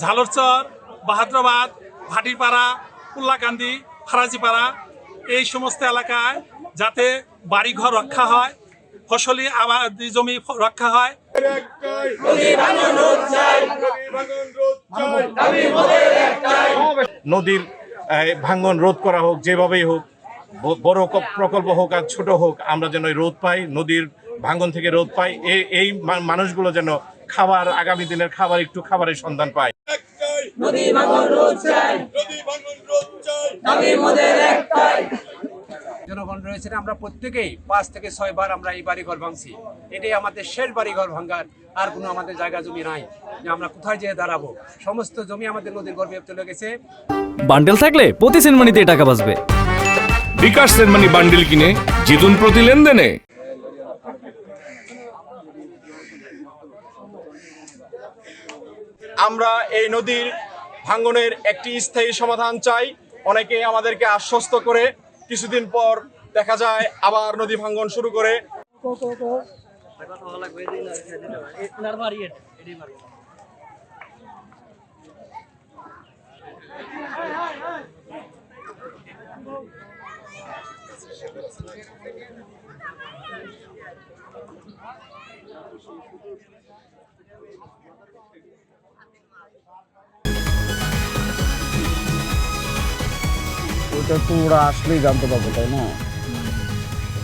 ঝালরচর বাহাদ্রাবাদ ভাটিপাড়া কুল্লাকান্দি ফারাজিপাড়া এই সমস্ত এলাকায় যাতে বাড়িঘর রক্ষা হয় ফসলি আবাদি জমি রক্ষা হয়। একটাই নদী ভাঙন রোধ চাই নদী ভাঙন রোধ চাই নদীর ভাঙ্গন রোধ করা হোক যেভাবেই হোক বড় প্রকল্প হোক আর ছোট হোক আমরা যেন রোধ পাই নদীর ভাঙ্গন থেকে রোধ পাই এই এই মানুষগুলো যেন খাবার আগামী দিনের খাবার একটু খাবারের সন্ধান পায়। একটাই নদী ভাঙন রোধ চাই। নদী ভাঙন রোধ চাই। জনগণ রয়েছে আমরা প্রত্যেকেই পাঁচ থেকে ছয় বার আমরা এই বাড়িঘর ভাঙছি। এটাই আমাদের শেষ বাড়িঘর ভাঙার আর কোনো আমাদের জায়গা জমি নাই যে আমরা কোথায় যেয়ে দাঁড়াবো। সমস্ত জমি আমাদের নদীর গর্ভে চলে গেছে। বান্ডেল থাকলে প্রতি সেনমানিতে টাকা বাঁচবে। বিকাশ সেনমানি বান্ডিল কিনে জিতুন প্রতি লেনদেনে। আমরা এই নদীর ভাঙ্গনের একটি স্থায়ী সমাধান চাই। অনেকে আমাদেরকে আশ্বস্ত করে কিছুদিন পর দেখা যায় আবার নদী ভাঙ্গন শুরু করে। ওরা আসলেই জানতে পারবে তাই না?